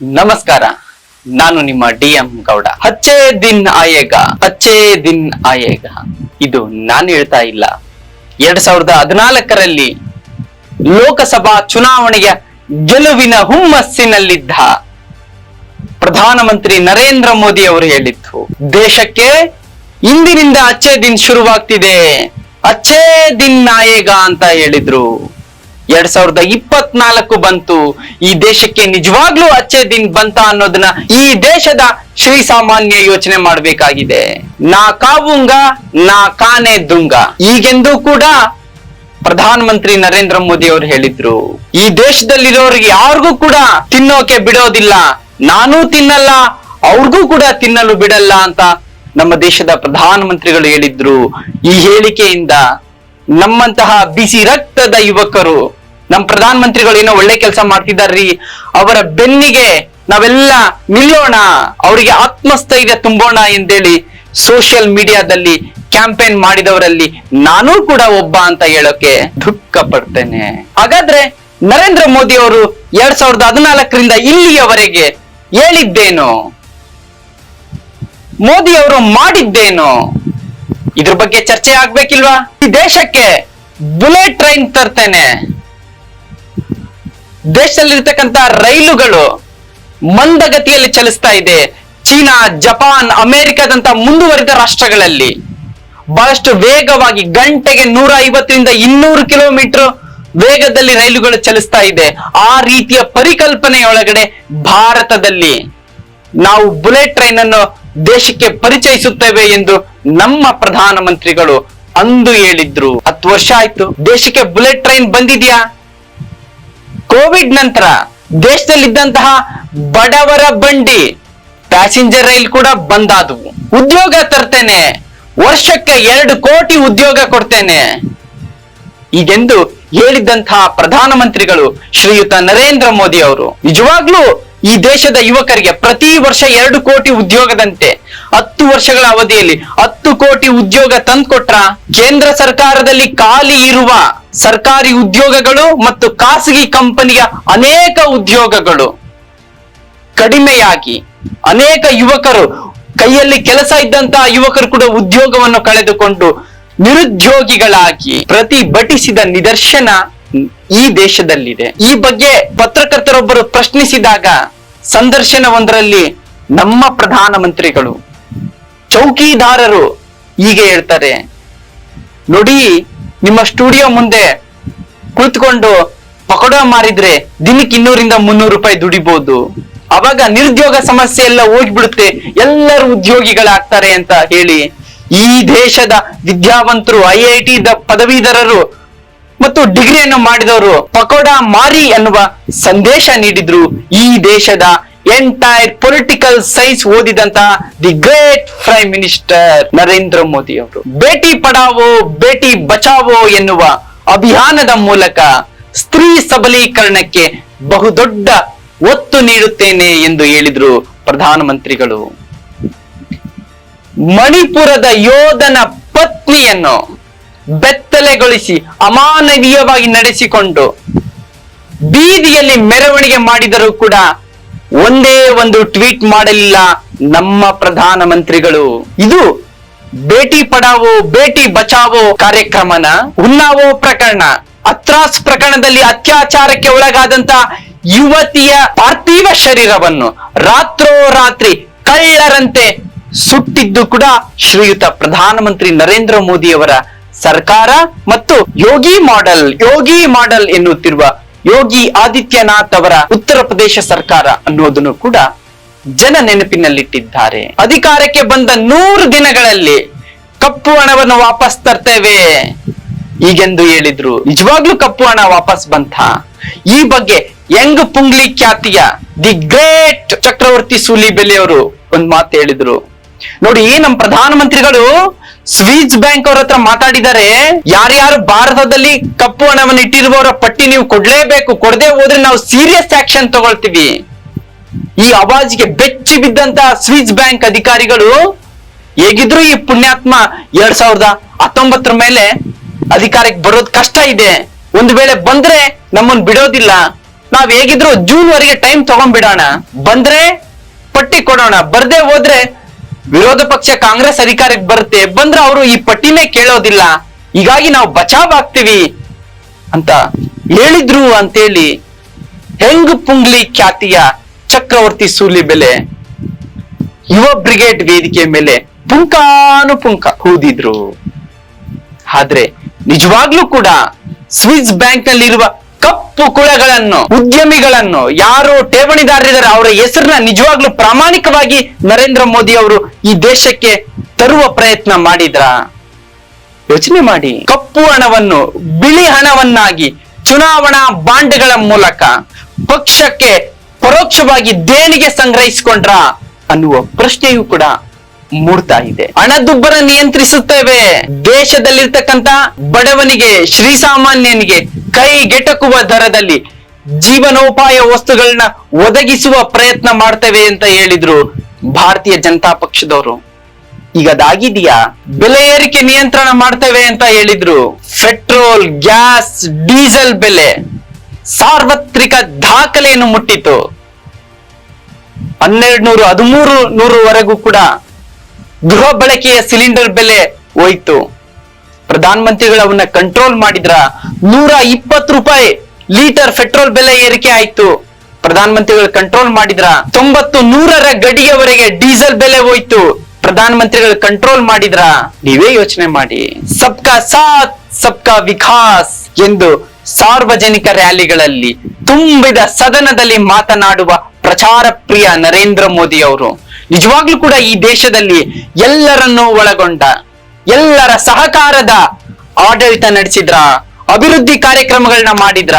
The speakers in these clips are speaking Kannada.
ನಮಸ್ಕಾರ, ನಾನು ನಿಮ್ಮ ಡಿ ಎಂ ಗೌಡ. ಅಚ್ಚೇ ದಿನ್ ಆಯೇಗ ಅಚ್ಚೇ ದಿನ್ ಆಯೇಗ. ಇದು ನಾನು ಹೇಳ್ತಾ ಇಲ್ಲ. ಎರಡ್ ಸಾವಿರದ ಹದಿನಾಲ್ಕರಲ್ಲಿ ಲೋಕಸಭಾ ಚುನಾವಣೆಯ ಗೆಲುವಿನ ಹುಮ್ಮಸ್ಸಿನಲ್ಲಿದ್ದ ಪ್ರಧಾನಮಂತ್ರಿ ನರೇಂದ್ರ ಮೋದಿ ಅವರು ಹೇಳಿದ್ದು, ದೇಶಕ್ಕೆ ಇಂದಿನಿಂದ ಅಚ್ಚೇ ದಿನ್ ಶುರುವಾಗ್ತಿದೆ. ಅಚ್ಚೇ ದಿನ್ ಆಯೇಗ ಅಂತ ಹೇಳಿದ್ರು. ಎರಡ್ ಸಾವಿರದ ಇಪ್ಪತ್ನಾಲ್ಕು ಬಂತು. ಈ ದೇಶಕ್ಕೆ ನಿಜವಾಗ್ಲೂ ಅಚ್ಚೆ ದಿನ್ ಬಂತ ಅನ್ನೋದನ್ನ ಈ ದೇಶದ ಶ್ರೀ ಸಾಮಾನ್ಯ ಯೋಚನೆ ಮಾಡಬೇಕಾಗಿದೆ. ನಾ ಕಾವುಂಗ, ನಾ ಕಾನೆ ದುಂಗ. ಈಗೆಂದೂ ಕೂಡ ಪ್ರಧಾನ ಮಂತ್ರಿ ನರೇಂದ್ರ ಮೋದಿ ಅವರು ಹೇಳಿದ್ರು. ಈ ದೇಶದಲ್ಲಿರೋರಿಗೆ ಯಾರಿಗೂ ಕೂಡ ತಿನ್ನೋಕೆ ಬಿಡೋದಿಲ್ಲ. ನಾನೂ ತಿನ್ನಲ್ಲ, ಅವ್ರಿಗೂ ಕೂಡ ತಿನ್ನಲು ಬಿಡಲ್ಲ ಅಂತ ನಮ್ಮ ದೇಶದ ಪ್ರಧಾನ ಮಂತ್ರಿಗಳು ಹೇಳಿದ್ರು. ಈ ಹೇಳಿಕೆಯಿಂದ ನಮ್ಮಂತಹ ಬಿಸಿ ರಕ್ತದ ಯುವಕರು ನಮ್ಮ ಪ್ರಧಾನ ಮಂತ್ರಿಗಳು ಏನೋ ಒಳ್ಳೆ ಕೆಲಸ ಮಾಡ್ತಿದ್ದಾರ್ರಿ, ಅವರ ಬೆನ್ನಿಗೆ ನಾವೆಲ್ಲ ನಿಲ್ಲೋಣ, ಅವರಿಗೆ ಆತ್ಮಸ್ಥೈರ್ಯ ತುಂಬೋಣ ಎಂದೇಳಿ ಸೋಷಿಯಲ್ ಮೀಡಿಯಾದಲ್ಲಿ ಕ್ಯಾಂಪೇನ್ ಮಾಡಿದವರಲ್ಲಿ ನಾನೂ ಕೂಡ ಒಬ್ಬ ಅಂತ ಹೇಳೋಕೆ ದುಃಖ ಪಡ್ತೇನೆ. ಹಾಗಾದ್ರೆ ನರೇಂದ್ರ ಮೋದಿ ಅವರು ಎರಡ್ ಸಾವಿರದ ಹದಿನಾಲ್ಕರಿಂದ ಇಲ್ಲಿಯವರೆಗೆ ಹೇಳಿದ್ದೇನು? ಮೋದಿ ಅವರು ಮಾಡಿದ್ದೇನು? ಇದ್ರ ಬಗ್ಗೆ ಚರ್ಚೆ ಆಗ್ಬೇಕಿಲ್ವಾ? ಈ ದೇಶಕ್ಕೆ ಬುಲೆಟ್ ಟ್ರೈನ್ ತರ್ತೇನೆ. ದೇಶದಲ್ಲಿರ್ತಕ್ಕಂತ ರೈಲುಗಳು ಮಂದಗತಿಯಲ್ಲಿ ಚಲಿಸ್ತಾ ಇದೆ. ಚೀನಾ, ಜಪಾನ್ ಅಮೆರಿಕದಂತ ಮುಂದುವರಿದ ರಾಷ್ಟ್ರಗಳಲ್ಲಿ. ಬಹಳಷ್ಟು ವೇಗವಾಗಿ ಗಂಟೆಗೆ ನೂರ ಐವತ್ತರಿಂದ ಇನ್ನೂರು ಕಿಲೋಮೀಟರ್ ವೇಗದಲ್ಲಿ ರೈಲುಗಳು ಚಲಿಸ್ತಾ ಇದೆ. ಆ ರೀತಿಯ ಪರಿಕಲ್ಪನೆಯೊಳಗಡೆ ಭಾರತದಲ್ಲಿ ನಾವು ಬುಲೆಟ್ ಟ್ರೈನ್ ಅನ್ನು ದೇಶಕ್ಕೆ ಪರಿಚಯಿಸುತ್ತೇವೆ ಎಂದು ನಮ್ಮ ಪ್ರಧಾನಮಂತ್ರಿಗಳು ಅಂದು ಹೇಳಿದ್ರು. ಹತ್ತು ವರ್ಷ ಆಯ್ತು. ದೇಶಕ್ಕೆ ಬುಲೆಟ್ ಟ್ರೈನ್ ಬಂದಿದ್ಯಾ? ಕೋವಿಡ್ ನಂತರ ದೇಶದಲ್ಲಿದ್ದಂತಹ ಬಡವರ ಬಂಡಿ ಪ್ಯಾಸೆಂಜರ್ ರೈಲ್ ಕೂಡ ಬಂದಾದವು. ಉದ್ಯೋಗ ತರ್ತೇನೆ. ವರ್ಷಕ್ಕೆ ಎರಡು ಕೋಟಿ ಉದ್ಯೋಗ ಕೊಡ್ತೇನೆ. ಈಗೆಂದು ಹೇಳಿದ್ದಂತಹ ಪ್ರಧಾನಮಂತ್ರಿಗಳು ಶ್ರೀಯುತ ನರೇಂದ್ರ ಮೋದಿ ಅವರು, ನಿಜವಾಗ್ಲೂ ಈ ದೇಶದ ಯುವಕರಿಗೆ ಪ್ರತಿ ವರ್ಷ ಎರಡು ಕೋಟಿ ಉದ್ಯೋಗದಂತೆ ಹತ್ತು ವರ್ಷಗಳ ಅವಧಿಯಲ್ಲಿ ಹತ್ತು ಕೋಟಿ ಉದ್ಯೋಗ ತಂದ್ಕೊಟ್ರ ಕೇಂದ್ರ ಸರ್ಕಾರದಲ್ಲಿ ಖಾಲಿ ಇರುವ ಸರ್ಕಾರಿ ಉದ್ಯೋಗಗಳು ಮತ್ತು ಖಾಸಗಿ ಕಂಪನಿಯ ಅನೇಕ ಉದ್ಯೋಗಗಳು. ಕಡಿಮೆಯಾಗಿ ಅನೇಕ ಯುವಕರು ಕೈಯಲ್ಲಿ ಕೆಲಸ ಇದ್ದಂತಹ ಯುವಕರು ಕೂಡ ಉದ್ಯೋಗವನ್ನು ಕಳೆದುಕೊಂಡು ನಿರುದ್ಯೋಗಿಗಳಾಗಿ ಪ್ರತಿಭಟಿಸಿದ ನಿದರ್ಶನ ಈ ದೇಶದಲ್ಲಿದೆ. ಈ ಬಗ್ಗೆ ಪತ್ರಕರ್ತರೊಬ್ಬರು ಪ್ರಶ್ನಿಸಿದಾಗ ಸಂದರ್ಶನವೊಂದರಲ್ಲಿ ನಮ್ಮ ಪ್ರಧಾನಮಂತ್ರಿಗಳು, ಚೌಕಿದಾರರು ಹೀಗೆ ಹೇಳ್ತಾರೆ, ನೋಡಿ, ನಿಮ್ಮ ಸ್ಟುಡಿಯೋ ಮುಂದೆ ಕುಳಿತುಕೊಂಡು ಪಕೋಡ ಮಾರಿದ್ರೆ ದಿನಕ್ಕೆ ಇನ್ನೂರಿಂದ ಮುನ್ನೂರು ರೂಪಾಯಿ ದುಡಿಬಹುದು ಅವಾಗ ನಿರುದ್ಯೋಗ ಸಮಸ್ಯೆ ಎಲ್ಲ ಹೋಗ್ಬಿಡುತ್ತೆ, ಎಲ್ಲರೂ ಉದ್ಯೋಗಿಗಳಾಗ್ತಾರೆ ಅಂತ ಹೇಳಿ ಈ ದೇಶದ ವಿದ್ಯಾವಂತರು, ಐ ಐ ಟಿ ಪದವೀಧರರು ಮತ್ತು ಡಿಗ್ರಿಯನ್ನು ಮಾಡಿದವರು ಪಕೋಡ ಮಾರಿ ಅನ್ನುವ ಸಂದೇಶ ನೀಡಿದ್ರು ಈ ದೇಶದ entire political science ಓದಿದಂತ the great prime minister Narendra Modi ಅವರು. ಬೇಟಿ ಪಡಾವೋ, ಬೇಟಿ ಬಚಾವೋ ಎನ್ನುವ ಅಭಿಯಾನದ ಮೂಲಕ ಸ್ತ್ರೀ ಸಬಲೀಕರಣಕ್ಕೆ ಬಹುದೊಡ್ಡ ಒತ್ತು ನೀಡುತ್ತೇನೆ ಎಂದು ಹೇಳಿದ್ರು ಪ್ರಧಾನಮಂತ್ರಿಗಳು. ಮಣಿಪುರದ ಯೋಧನ ಪತ್ನಿಯನ್ನು ಬೆತ್ತಲೆಗೊಳಿಸಿ ಅಮಾನವೀಯವಾಗಿ ನಡೆಸಿಕೊಂಡು ಬೀದಿಯಲ್ಲಿ ಮೆರವಣಿಗೆ ಮಾಡಿದರೂ ಕೂಡ ಒಂದೇ ಒಂದು ಟ್ವೀಟ್ ಮಾಡಲಿಲ್ಲ ನಮ್ಮ ಪ್ರಧಾನಮಂತ್ರಿಗಳು. ಇದು ಬೇಟಿ ಪಡಾವೋ, ಬೇಟಿ ಬಚಾವೋ ಕಾರ್ಯಕ್ರಮನ ಉನ್ನಾವೋ ಪ್ರಕರಣ. ಅತ್ರಾಸ್ ಪ್ರಕರಣದಲ್ಲಿ ಅತ್ಯಾಚಾರಕ್ಕೆ ಒಳಗಾದಂತ ಯುವತಿಯ ಪಾರ್ಥಿವ ಶರೀರವನ್ನು ರಾತ್ರೋರಾತ್ರಿ ಕಳ್ಳರಂತೆ ಸುಟ್ಟಿದ್ದು ಕೂಡ ಶ್ರೀಯುತ ಪ್ರಧಾನಮಂತ್ರಿ ನರೇಂದ್ರ ಮೋದಿಯವರ ಸರ್ಕಾರ ಮತ್ತು ಯೋಗಿ ಮಾಡೆಲ್ ಯೋಗಿ ಮಾಡೆಲ್ ಎನ್ನುತ್ತಿರುವ ಯೋಗಿ ಆದಿತ್ಯನಾಥ್ ಅವರ ಉತ್ತರ ಪ್ರದೇಶ ಸರ್ಕಾರ ಅನ್ನೋದನ್ನು ಕೂಡ ಜನ ನೆನಪಿನಲ್ಲಿಟ್ಟಿದ್ದಾರೆ. ಅಧಿಕಾರಕ್ಕೆ ಬಂದ ನೂರು ದಿನಗಳಲ್ಲಿ ಕಪ್ಪು ಹಣವನ್ನು ವಾಪಸ್ ತರ್ತೇವೆ. ಈಗೆಂದು ಹೇಳಿದ್ರು, ನಿಜವಾಗ್ಲೂ ಕಪ್ಪು ಹಣ ವಾಪಸ್ ಬಂತ? ಈ ಬಗ್ಗೆ ಯಂಗ್ ಪುಂಗ್ಲಿ ಖ್ಯಾತಿಯ ದಿ ಗ್ರೇಟ್ ಚಕ್ರವರ್ತಿ ಸೂಲಿಬೆಲೆಯವರು ಒಂದ್ ಮಾತು ಹೇಳಿದ್ರು. ನೋಡಿ ನಮ್ಮ ಪ್ರಧಾನಮಂತ್ರಿಗಳು ಸ್ವೀಜ್ ಬ್ಯಾಂಕ್ ಅವ್ರ ಹತ್ರ ಮಾತಾಡಿದ್ದಾರೆ. ಯಾರ್ಯಾರು ಭಾರತದಲ್ಲಿ ಕಪ್ಪು ಹಣವನ್ನು ಇಟ್ಟಿರುವವರ ಪಟ್ಟಿ ನೀವು ಕೊಡ್ಲೇಬೇಕು, ಕೊಡದೆ ಹೋದ್ರೆ ನಾವು ಸೀರಿಯಸ್ ಆಕ್ಷನ್ ತಗೊಳ್ತೀವಿ. ಈ ಅವಾಜ್ಗೆ ಬೆಚ್ಚಿ ಬಿದ್ದಂತ ಸ್ವಿಜ್ ಬ್ಯಾಂಕ್ ಅಧಿಕಾರಿಗಳು ಹೇಗಿದ್ರು ಈ ಪುಣ್ಯಾತ್ಮ ಎರಡ್ ಸಾವಿರದ ಹತ್ತೊಂಬತ್ತರ ಮೇಲೆ ಅಧಿಕಾರಕ್ಕೆ ಬರೋದ್ ಕಷ್ಟ ಇದೆ. ಒಂದು ವೇಳೆ ಬಂದ್ರೆ ನಮ್ಮನ್ ಬಿಡೋದಿಲ್ಲ. ನಾವ್ ಹೇಗಿದ್ರು ಜೂನ್ ವರೆಗೆ ಟೈಮ್ ತಗೊಂಡ್ಬಿಡೋಣ. ಬಂದ್ರೆ ಪಟ್ಟಿ ಕೊಡೋಣ. ಬರ್ದೇ ಹೋದ್ರೆ ವಿರೋಧ ಪಕ್ಷ ಕಾಂಗ್ರೆಸ್ ಅಧಿಕಾರಕ್ಕೆ ಬರುತ್ತೆ, ಬಂದ್ರೆ ಅವರು ಈ ಪಟ್ಟಿನೇ ಕೇಳೋದಿಲ್ಲ. ಹೀಗಾಗಿ ನಾವು ಬಚಾವ್ ಆಗ್ತೀವಿ ಅಂತ ಹೇಳಿದ್ರು ಅಂತೇಳಿ ಹೆಂಗ್ ಪುಂಗ್ಲಿ ಖ್ಯಾತಿಯ ಚಕ್ರವರ್ತಿ ಸೂಲಿ ಬೆಲೆ ಯುವ ಬ್ರಿಗೇಡ್ ವೇದಿಕೆ ಮೇಲೆ ಪುಂಕಾನು ಪುಂಕ ಹೂದಿದ್ರು ಆದ್ರೆ ನಿಜವಾಗ್ಲೂ ಕೂಡ ಸ್ವಿಸ್ ಬ್ಯಾಂಕ್ ನಲ್ಲಿರುವ ಕಪ್ಪು ಕುಳಗಳನ್ನು, ಉದ್ಯಮಿಗಳನ್ನು ಯಾರು ಠೇವಣಿದಾರರಿದ್ದಾರೆ, ಅವರ ಹೆಸರನ್ನ ನಿಜವಾಗ್ಲೂ ಪ್ರಾಮಾಣಿಕವಾಗಿ ನರೇಂದ್ರ ಮೋದಿ ಅವರು ಈ ದೇಶಕ್ಕೆ ತರುವ ಪ್ರಯತ್ನ ಮಾಡಿದ್ರ? ಯೋಚನೆ ಮಾಡಿ. ಕಪ್ಪು ಹಣವನ್ನು, ಬಿಳಿ ಹಣವನ್ನಾಗಿ ಚುನಾವಣಾ ಬಾಂಡ್ಗಳ ಮೂಲಕ ಪಕ್ಷಕ್ಕೆ ಪರೋಕ್ಷವಾಗಿ ದೇಣಿಗೆ ಸಂಗ್ರಹಿಸಿಕೊಂಡ್ರ ಅನ್ನುವ ಪ್ರಶ್ನೆಯೂ ಕೂಡ ಮೂಡ್ತಾ ಇದೆ. ಹಣದುಬ್ಬರ ನಿಯಂತ್ರಿಸುತ್ತೇವೆ. ದೇಶದಲ್ಲಿರ್ತಕ್ಕಂತ ಬಡವನಿಗೆ, ಶ್ರೀಸಾಮಾನ್ಯನಿಗೆ ಕೈಗೆಟಕುವ ದರದಲ್ಲಿ ಜೀವನೋಪಾಯ ವಸ್ತುಗಳನ್ನ ಒದಗಿಸುವ ಪ್ರಯತ್ನ ಮಾಡ್ತೇವೆ ಅಂತ ಹೇಳಿದ್ರು ಭಾರತೀಯ ಜನತಾ ಪಕ್ಷದವರು. ಈಗ ಅದಾಗಿದೆಯಾ? ಬೆಲೆ ಏರಿಕೆ ನಿಯಂತ್ರಣ ಮಾಡ್ತೇವೆ ಅಂತ ಹೇಳಿದ್ರು. ಪೆಟ್ರೋಲ್, ಗ್ಯಾಸ್, ಡೀಸೆಲ್ ಬೆಲೆ. ಸಾರ್ವತ್ರಿಕ ದಾಖಲೆಯನ್ನು ಮುಟ್ಟಿತು. ಹನ್ನೆರಡು ನೂರು ಹದಿಮೂರು ನೂರುವರೆಗೂ ಕೂಡ ಗೃಹ ಬಳಕೆಯ ಸಿಲಿಂಡರ್ ಬೆಲೆ ಹೋಯ್ತು. ಪ್ರಧಾನ ಮಂತ್ರಿಗಳವನ್ನ ಕಂಟ್ರೋಲ್ ಮಾಡಿದ್ರ ನೂರ ಇಪ್ಪತ್ತು ರೂಪಾಯಿ ಲೀಟರ್ ಪೆಟ್ರೋಲ್ ಬೆಲೆ ಏರಿಕೆ ಆಯ್ತು. ಪ್ರಧಾನ ಮಂತ್ರಿಗಳು ಕಂಟ್ರೋಲ್ ಮಾಡಿದ್ರ ತೊಂಬತ್ತು ನೂರರ ಗಡಿಯವರೆಗೆ ಡೀಸೆಲ್ ಬೆಲೆ ಹೋಯ್ತು. ಪ್ರಧಾನ ಮಂತ್ರಿಗಳು ಕಂಟ್ರೋಲ್ ಮಾಡಿದ್ರ. ನೀವೇ ಯೋಚನೆ ಮಾಡಿ. ಸಬ್ಕಾ ಸಾಥ್, ಸಬ್ಕಾ ವಿಕಾಸ್ ಎಂದು ಸಾರ್ವಜನಿಕ ರ್ಯಾಲಿಗಳಲ್ಲಿ ತುಂಬಿದ ಸದನದಲ್ಲಿ ಮಾತನಾಡುವ ಪ್ರಚಾರ ಪ್ರಿಯ ನರೇಂದ್ರ ಮೋದಿ ಅವರು. ನಿಜವಾಗ್ಲೂ ಕೂಡ ಈ ದೇಶದಲ್ಲಿ ಎಲ್ಲರನ್ನೂ ಒಳಗೊಂಡ ಎಲ್ಲರ ಸಹಕಾರದ ಆಡಳಿತ ನಡೆಸಿದ್ರ? ಅಭಿವೃದ್ಧಿ ಕಾರ್ಯಕ್ರಮಗಳನ್ನ ಮಾಡಿದ್ರ?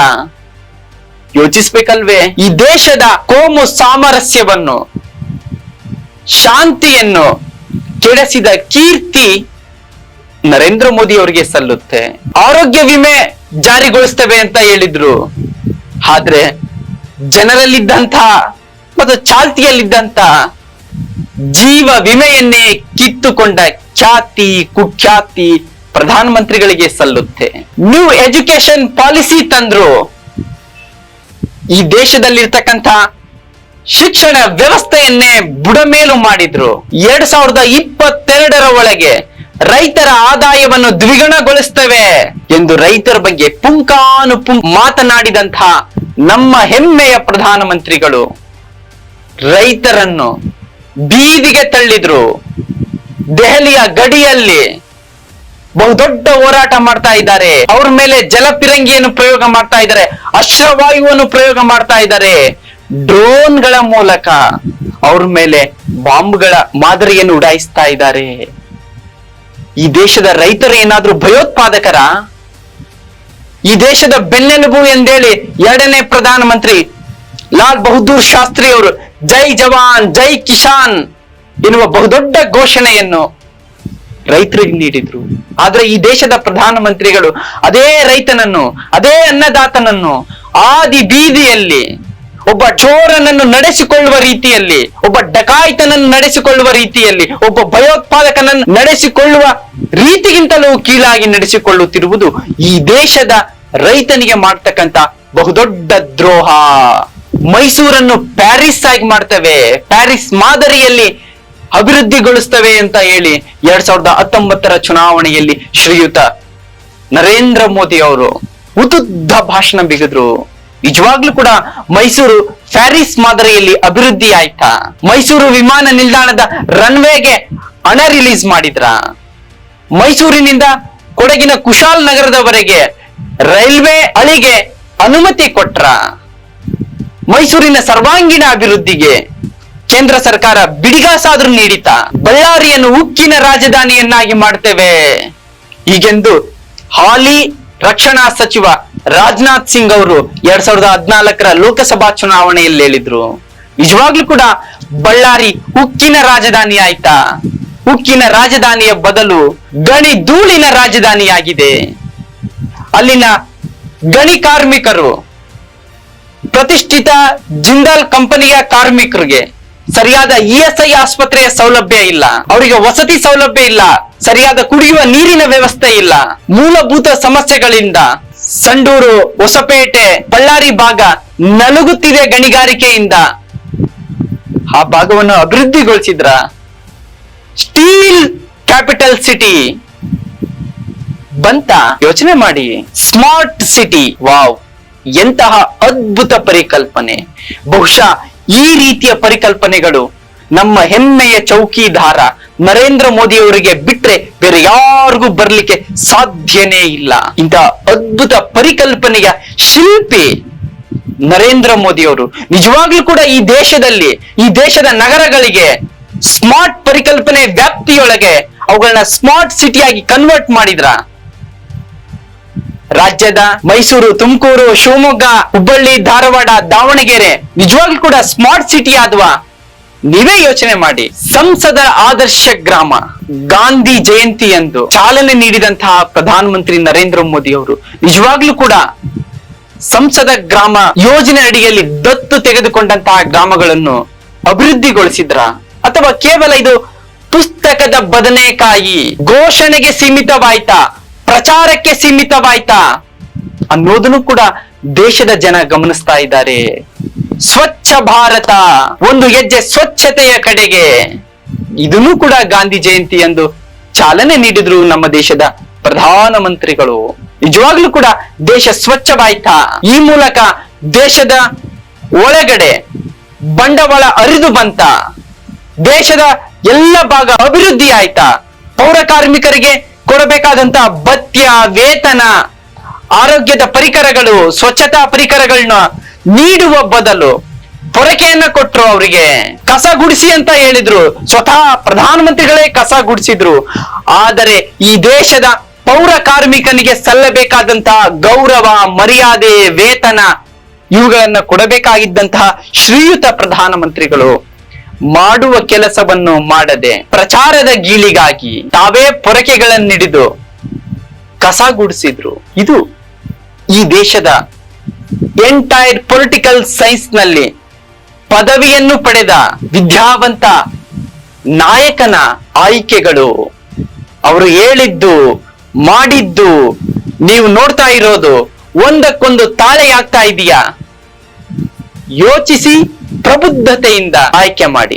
ಯೋಚಿಸ್ಬೇಕಲ್ವೇ? ಈ ದೇಶದ ಕೋಮು ಸಾಮರಸ್ಯವನ್ನು, ಶಾಂತಿಯನ್ನು ಕೆಡಿಸಿದ ಕೀರ್ತಿ ನರೇಂದ್ರ ಮೋದಿ ಅವರಿಗೆ ಸಲ್ಲುತ್ತೆ. ಆರೋಗ್ಯ ವಿಮೆ ಜಾರಿಗೊಳಿಸ್ತೇವೆ ಅಂತ ಹೇಳಿದ್ರು. ಆದ್ರೆ ಜನರಲ್ಲಿದ್ದಂತಹ ಮತ್ತು ಚಾಲ್ತಿಯಲ್ಲಿದ್ದಂತ ಜೀವ ವಿಮೆಯನ್ನೇ ಕಿತ್ತುಕೊಂಡ ಖ್ಯಾತಿ, ಕುಖ್ಯಾತಿ ಪ್ರಧಾನ ಮಂತ್ರಿಗಳಿಗೆ ಸಲ್ಲುತ್ತೆ. ನ್ಯೂ ಎಜುಕೇಶನ್ ಪಾಲಿಸಿ ತಂದ್ರು ಈ ದೇಶದಲ್ಲಿರ್ತಕ್ಕಂಥ ಶಿಕ್ಷಣ ವ್ಯವಸ್ಥೆಯನ್ನೇ ಬುಡಮೇಲು ಮಾಡಿದ್ರು. ಎರಡ್ ಸಾವಿರದ ಇಪ್ಪತ್ತೆರಡರ ಒಳಗೆ ರೈತರ ಆದಾಯವನ್ನು ದ್ವಿಗುಣಗೊಳಿಸ್ತೇವೆ ಎಂದು ರೈತರ ಬಗ್ಗೆ ಪುಂಕಾನು ಪುಂ ಮಾತನಾಡಿದಂತಹ ನಮ್ಮ ಹೆಮ್ಮೆಯ ಪ್ರಧಾನಮಂತ್ರಿಗಳು ರೈತರನ್ನು ಬೀದಿಗೆ ತಳ್ಳಿದ್ರು. ದೆಹಲಿಯ ಗಡಿಯಲ್ಲಿ ಬಹುದೊಡ್ಡ ಹೋರಾಟ ಮಾಡ್ತಾ ಇದ್ದಾರೆ. ಅವ್ರ ಮೇಲೆ ಜಲಪಿರಂಗಿಯನ್ನು ಪ್ರಯೋಗ ಮಾಡ್ತಾ ಇದ್ದಾರೆ. ಅಶ್ರವಾಯುವನ್ನು ಪ್ರಯೋಗ ಮಾಡ್ತಾ ಇದ್ದಾರೆ. ಡ್ರೋನ್ಗಳ ಮೂಲಕ ಅವ್ರ ಮೇಲೆ ಬಾಂಬ್ಗಳ ಮಾದರಿಯನ್ನು ಉಡಾಯಿಸ್ತಾ ಇದ್ದಾರೆ. ಈ ದೇಶದ ರೈತರು ಏನಾದ್ರೂ ಭಯೋತ್ಪಾದಕರ? ಈ ದೇಶದ ಬೆನ್ನೆಲುಬು ಎಂದೇಳಿ ಎರಡನೇ ಪ್ರಧಾನಮಂತ್ರಿ ಲಾಲ್ ಬಹದ್ದೂರ್ ಶಾಸ್ತ್ರಿ ಅವರು ಜೈ ಜವಾನ್, ಜೈ ಕಿಶಾನ್ ಎನ್ನುವ ಬಹುದೊಡ್ಡ ಘೋಷಣೆಯನ್ನು ರೈತರಿಗೆ ನೀಡಿದ್ರು. ಆದ್ರೆ ಈ ದೇಶದ ಪ್ರಧಾನಮಂತ್ರಿಗಳು ಅದೇ ರೈತನನ್ನು, ಅದೇ ಅನ್ನದಾತನನ್ನು ಆದಿ ಬೀದಿಯಲ್ಲಿ ಒಬ್ಬ ಚೋರನನ್ನು ನಡೆಸಿಕೊಳ್ಳುವ ರೀತಿಯಲ್ಲಿ, ಒಬ್ಬ ಡಕಾಯಿತನನ್ನು ನಡೆಸಿಕೊಳ್ಳುವ ರೀತಿಯಲ್ಲಿ, ಒಬ್ಬ ಭಯೋತ್ಪಾದಕನನ್ನು ನಡೆಸಿಕೊಳ್ಳುವ ರೀತಿಗಿಂತಲೂ ಕೀಳಾಗಿ ನಡೆಸಿಕೊಳ್ಳುತ್ತಿರುವುದು ಈ ದೇಶದ ರೈತನಿಗೆ ಮಾಡ್ತಕ್ಕಂತ ಬಹುದೊಡ್ಡ ದ್ರೋಹ. ಮೈಸೂರನ್ನು ಪ್ಯಾರಿಸ್ ಆಗಿ ಮಾಡ್ತವೆ. ಪ್ಯಾರಿಸ್ ಮಾದರಿಯಲ್ಲಿ ಅಭಿವೃದ್ಧಿಗೊಳಿಸ್ತವೆ ಅಂತ ಹೇಳಿ ಎರಡ್ ಸಾವಿರದ ಹತ್ತೊಂಬತ್ತರ ಚುನಾವಣೆಯಲ್ಲಿ ಶ್ರೀಯುತ ನರೇಂದ್ರ ಮೋದಿ ಅವರು ಉದುದ್ದ ಭಾಷಣ ಬಿಗಿದ್ರು. ನಿಜವಾಗ್ಲೂ ಕೂಡ ಮೈಸೂರು ಪ್ಯಾರಿಸ್ ಮಾದರಿಯಲ್ಲಿ ಅಭಿವೃದ್ಧಿ ಆಯ್ತಾ? ಮೈಸೂರು ವಿಮಾನ ನಿಲ್ದಾಣದ ರನ್ವೇಗೆ ಹಣ ರಿಲೀಸ್ ಮಾಡಿದ್ರ. ಮೈಸೂರಿನಿಂದ ಕೊಡಗಿನ ಕುಶಾಲ್ ನಗರದವರೆಗೆ ರೈಲ್ವೆ ಅಳಿಗೆ ಅನುಮತಿ ಕೊಟ್ರ. ಮೈಸೂರಿನ ಸರ್ವಾಂಗೀಣ ಅಭಿವೃದ್ಧಿಗೆ ಕೇಂದ್ರ ಸರ್ಕಾರ ಬಿಡಿಗಾಸಾದ್ರೂ ನೀಡಿತ. ಬಳ್ಳಾರಿಯನ್ನು ಉಕ್ಕಿನ ರಾಜಧಾನಿಯನ್ನಾಗಿ ಮಾಡ್ತೇವೆ. ಹೀಗೆಂದು ಹಾಲಿ ರಕ್ಷಣಾ ಸಚಿವ ರಾಜನಾಥ್ ಸಿಂಗ್ ಅವರು ಎರಡ್ ಸಾವಿರದ ಹದಿನಾಲ್ಕರ ಲೋಕಸಭಾ ಚುನಾವಣೆಯಲ್ಲಿ ಹೇಳಿದ್ರು. ನಿಜವಾಗ್ಲೂ ಕೂಡ ಬಳ್ಳಾರಿ ಉಕ್ಕಿನ ರಾಜಧಾನಿ ಆಯ್ತಾ? ಉಕ್ಕಿನ ರಾಜಧಾನಿಯ ಬದಲು ಗಣಿ ಧೂಳಿನ ರಾಜಧಾನಿಯಾಗಿದೆ. ಅಲ್ಲಿನ ಗಣಿ ಕಾರ್ಮಿಕರು, ಪ್ರತಿಷ್ಠಿತ ಜಿಂದಾಲ್ ಕಂಪನಿಯ ಕಾರ್ಮಿಕರಿಗೆ ಸರಿಯಾದ ಇಎಸ್ಐ ಆಸ್ಪತ್ರೆಯ ಸೌಲಭ್ಯ ಇಲ್ಲ. ಅವರಿಗೆ ವಸತಿ ಸೌಲಭ್ಯ ಇಲ್ಲ. ಸರಿಯಾದ ಕುಡಿಯುವ ನೀರಿನ ವ್ಯವಸ್ಥೆ ಇಲ್ಲ. ಮೂಲಭೂತ ಸಮಸ್ಯೆಗಳಿಂದ ಸಂಡೂರು, ಹೊಸಪೇಟೆ, ಬಳ್ಳಾರಿ ಭಾಗ ನಲುಗುತ್ತಿದೆ ಗಣಿಗಾರಿಕೆಯಿಂದ. ಆ ಭಾಗವನ್ನು ಅಭಿವೃದ್ಧಿಗೊಳಿಸಿದ್ರ ಸ್ಟೀಲ್ ಕ್ಯಾಪಿಟಲ್ ಸಿಟಿ. ಬಂತ ಯೋಚನೆ ಮಾಡಿ. Smart city. ವಾವ್. ಎಂತಹ ಅದ್ಭುತ ಪರಿಕಲ್ಪನೆ. ಬಹುಶಃ ಈ ರೀತಿಯ ಪರಿಕಲ್ಪನೆಗಳು ನಮ್ಮ ಹೆಮ್ಮೆಯ ಚೌಕಿದಾರ ನರೇಂದ್ರ ಮೋದಿ ಅವರಿಗೆ ಬಿಟ್ರೆ ಬೇರೆ ಯಾರಿಗೂ ಬರ್ಲಿಕ್ಕೆ ಸಾಧ್ಯನೇ ಇಲ್ಲ. ಇಂತಹ ಅದ್ಭುತ ಪರಿಕಲ್ಪನೆಯ ಶಿಲ್ಪಿ ನರೇಂದ್ರ ಮೋದಿ ಅವರು ನಿಜವಾಗ್ಲೂ ಕೂಡ ಈ ದೇಶದಲ್ಲಿ, ಈ ದೇಶದ ನಗರಗಳಿಗೆ ಸ್ಮಾರ್ಟ್ ಪರಿಕಲ್ಪನೆ ವ್ಯಾಪ್ತಿಯೊಳಗೆ ಅವುಗಳನ್ನ ಸ್ಮಾರ್ಟ್ ಸಿಟಿಯಾಗಿ ಕನ್ವರ್ಟ್ ಮಾಡಿದ್ರ? ರಾಜ್ಯದ ಮೈಸೂರು, ತುಮಕೂರು, ಶಿವಮೊಗ್ಗ, ಹುಬ್ಬಳ್ಳಿ, ಧಾರವಾಡ, ದಾವಣಗೆರೆ ನಿಜವಾಗ್ಲೂ ಕೂಡ ಸ್ಮಾರ್ಟ್ ಸಿಟಿ ಆದ್ವಾ. ನೀವೇ ಯೋಚನೆ ಮಾಡಿ. ಸಂಸದ ಆದರ್ಶ ಗ್ರಾಮ, ಗಾಂಧಿ ಜಯಂತಿ ಎಂದು ಚಾಲನೆ ನೀಡಿದಂತಹ ಪ್ರಧಾನಮಂತ್ರಿ ನರೇಂದ್ರ ಮೋದಿ ಅವರು ನಿಜವಾಗ್ಲೂ ಕೂಡ ಸಂಸದ ಗ್ರಾಮ ಯೋಜನೆ ಅಡಿಯಲ್ಲಿ ದತ್ತು ತೆಗೆದುಕೊಂಡಂತಹ ಗ್ರಾಮಗಳನ್ನು ಅಭಿವೃದ್ಧಿಗೊಳಿಸಿದ್ರ? ಅಥವಾ ಕೇವಲ ಇದು ಪುಸ್ತಕದ ಬದನೆಕಾಯಿ ಘೋಷಣೆಗೆ ಸೀಮಿತವಾಯ್ತಾ? ಪ್ರಚಾರಕ್ಕೆ ಸೀಮಿತವಾಯ್ತಾ? ಅನ್ನೋದನ್ನು ಕೂಡ ದೇಶದ ಜನ ಗಮನಿಸ್ತಾ ಇದ್ದಾರೆ. ಸ್ವಚ್ಛ ಭಾರತ, ಒಂದು ಹೆಜ್ಜೆ ಸ್ವಚ್ಛತೆಯ ಕಡೆಗೆ. ಇದನ್ನು ಕೂಡ ಗಾಂಧಿ ಜಯಂತಿ ಎಂದು ಚಾಲನೆ ನೀಡಿದ್ರು ನಮ್ಮ ದೇಶದ ಪ್ರಧಾನಮಂತ್ರಿಗಳು. ನಿಜವಾಗ್ಲೂ ಕೂಡ ದೇಶ ಸ್ವಚ್ಛವಾಯ್ತಾ? ಈ ಮೂಲಕ ದೇಶದ ಒಳಗಡೆ ಬಂಡವಾಳ ಅರಿದು ಬಂತ? ದೇಶದ ಎಲ್ಲ ಭಾಗ ಅಭಿವೃದ್ಧಿ ಆಯ್ತಾ? ಪೌರ ಕಾರ್ಮಿಕರಿಗೆ ಕೊಡಬೇಕಾದಂತಹ ಭತ್ಯ, ವೇತನ, ಆರೋಗ್ಯದ ಪರಿಕರಗಳು, ಸ್ವಚ್ಛತಾ ಪರಿಕರಗಳನ್ನ ನೀಡುವ ಬದಲು ಪೊರಕೆಯನ್ನ ಕೊಟ್ರು ಅವರಿಗೆ. ಕಸ ಗುಡಿಸಿ ಅಂತ ಹೇಳಿದ್ರು. ಸ್ವತಃ ಪ್ರಧಾನಮಂತ್ರಿಗಳೇ ಕಸ ಗುಡಿಸಿದ್ರು. ಆದರೆ ಈ ದೇಶದ ಪೌರ ಕಾರ್ಮಿಕನಿಗೆ ಸಲ್ಲಬೇಕಾದಂತಹ ಗೌರವ, ಮರ್ಯಾದೆ, ವೇತನ ಇವುಗಳನ್ನ ಕೊಡಬೇಕಾಗಿದ್ದಂತಹ ಶ್ರೀಯುತ ಪ್ರಧಾನಮಂತ್ರಿಗಳು. ಮಾಡುವ ಕೆಲಸವನ್ನು ಮಾಡದೆ ಪ್ರಚಾರದ ಗೀಳಿಗಾಗಿ ತಾವೇ ಪೊರಕೆಗಳನ್ನಿಡಿದು ಕಸ ಗುಡಿಸಿದ್ರು. ಇದು ಈ ದೇಶದ ಎಂಟೈರ್ ಪೊಲಿಟಿಕಲ್ ಸೈನ್ಸ್ನಲ್ಲಿ ಪದವಿಯನ್ನು ಪಡೆದ ವಿದ್ಯಾವಂತ ನಾಯಕನ ಆಯ್ಕೆಗಳು. ಅವರು ಹೇಳಿದ್ದು, ಮಾಡಿದ್ದು, ನೀವು ನೋಡ್ತಾ ಇರೋದು ಒಂದಕ್ಕೊಂದು ತಾಳೆಯಾಗ್ತಾ ಇದೆಯಾ? ಯೋಚಿಸಿ ಪ್ರಬುದ್ಧತೆಯಿಂದ ಆಯ್ಕೆ ಮಾಡಿ.